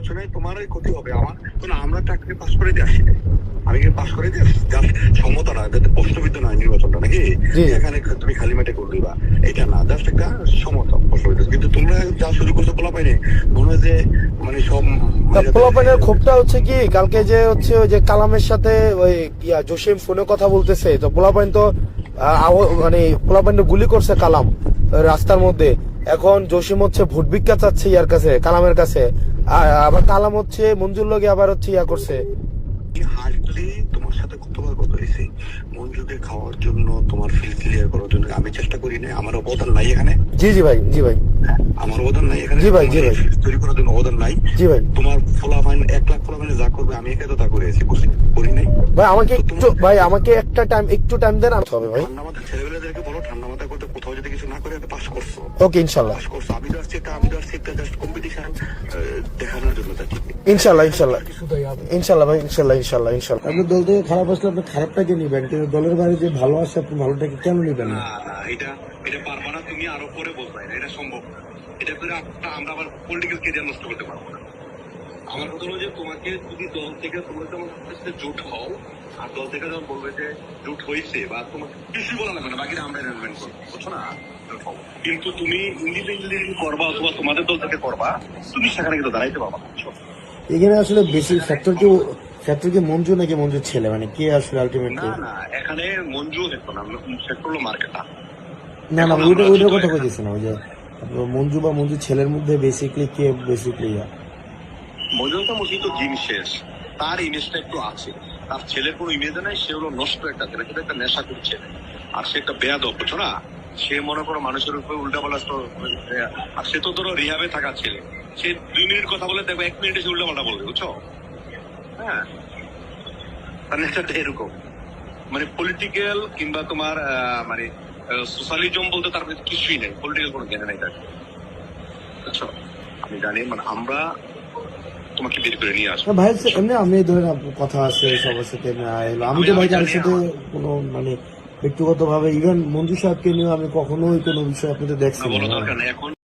নির্বাচনে তোমারই ক্ষতি হবে আমার। কোনো আমরা চাকরি পাস করে দিয়ে আসি আমি কি পাস করে দিয়ে জাস্ট সমতা না যাতে প্রশ্নবিদ্ধ নয় নির্বাচনটা নাকি? এখানে তুমি খালি মাঠে করে দিবা। এটা না জাস্ট একটা সমতা প্রশ্নবিদ্ধ। কিন্তু তোমরা যা শুরু করছ মনে যে মানে সব তা পোলাপানের ক্ষোভটা হচ্ছে কি কালকে যে হচ্ছে ওই যে কালামের সাথে ওই ইয়া জসিম ফোনে কথা বলতেছে তো পোলাপাইন তো মানে পোলাপাইন গুলি করছে কালাম রাস্তার মধ্যে। এখন জসিম হচ্ছে ভোট ভিক্ষা চাচ্ছে ইয়ার কাছে কালামের কাছে। আবার কালাম হচ্ছে মঞ্জুর লগে আবার হচ্ছে ইয়া করছে। হার্ডলি তোমার সাথে কতবার কথা হয়েছে মঞ্জুকে খাওয়ার জন্য তোমার ফিল ক্লিয়ার করার জন্য। আমি চেষ্টা করি না আমার অবদান নাই এখানে। জি জি ভাই জি ভাই। আমার অবদান নাই এখানে। জি ভাই, জি ভাই। তৈরি করার জন্য অবদান নাই। জি ভাই। তোমার ফোলা ফাইন এক লাখ ফোলা ফাইনে যা করবে আমি একা তো তা করেছি বুঝলি? করি নাই। ভাই আমাকে একটু ভাই আমাকে একটা টাইম একটু টাইম দেন হবে ভাই ঠান্ডা মাথা ছেলেবেলাদেরকে বলো ঠান্ডা মাথায় করতে কোথাও কিছু না করে পাস করছ। ওকে ইনশাল্লাহ। পাস করছ। আমি তো আসছি একটা আমি তো আসছি একটা জাস্ট কম্পিটিশন দেখানোর জন্য তা ইনশাল্লাহ ইনশাল্লাহ। ইনশাল্লাহ ভাই ইনশাল্লাহ ইনশাল্লাহ ইনশাল্লাহ। আপনি দল থেকে খারাপ আসলে আপনি খারাপটাকে নিবেন কিন্তু দলের বাইরে যে ভালো আসে আপনি ভালোটাকে কেন নিবেন না? এটা এটা পারবা না তুমি আরও পরে বলবা না, এটা সম্ভব না। এটা করে আমরা আবার পলিটিক্যাল কেরিয়ার নষ্ট করতে পারব না। আমার কথা হলো যে তোমাকে যদি দল থেকে তোমরা সাথে জোট হও আর দল থেকে যখন বলবে যে জোট হয়েছে বা তোমাকে কিছুই বলা লাগবে না বাকিটা আমরা অ্যারেঞ্জমেন্ট করব বুঝছ না? কিন্তু তুমি ইন্ডিপেন্ডেন্টলি করবা অথবা তোমাদের দল থেকে করবা তুমি সেখানে কিন্তু দাঁড়াইতে পারবা না? এখানে আসলে বেশি ফ্যাক্টর কি ফ্যাক্টর কি মঞ্জু নাকি মঞ্জুর ছেলে? মানে কে আসলে আলটিমেটলি না না এখানে মঞ্জু হেতো না সেক্টর হলো মার্কেটা না না ওইটা ওইটার কথা কইতেছি না ওই যে মঞ্জু বা মঞ্জু ছেলের মধ্যে বেসিকলি কে বেসিকলি মজুমতা মসজিদ তো জিম শেষ। তার ইমেজটা একটু আছে। তার ছেলের কোনো ইমেজ নাই, সে হলো নষ্ট একটা ছেলে কিন্তু একটা নেশা করছে আর সে একটা বেয়াদব, বুঝছ না? সে মনে করো মানুষের উপর উল্টা পাল্টা আর সে তো ধরো রিহাবে থাকা ছেলে। সে দুই মিনিট কথা বলে দেখবে, এক মিনিটে সে উল্টা পাল্টা বলবে, বুঝছ? হ্যাঁ। তার নেশাটা এরকম। মানে পলিটিক্যাল কিংবা তোমার মানে সোশ্যালিজম বলতে তার কিছুই নেই। পলিটিক্যাল কোনো জ্ঞান নেই তার। বুঝছ? আমি জানি মানে আমরা তোমাকে বের করে নিয়ে আসব। ভাই এমনি আমি ধরেন কথা আছে সবার সাথে এলো। আমি তো ভাই যার সাথে কোনো মানে ব্যক্তিগত ভাবে ইভেন মঞ্জু সাহেবকে নিয়ে আমি কখনোই কোনো বিষয় আপনাদের দেখছি না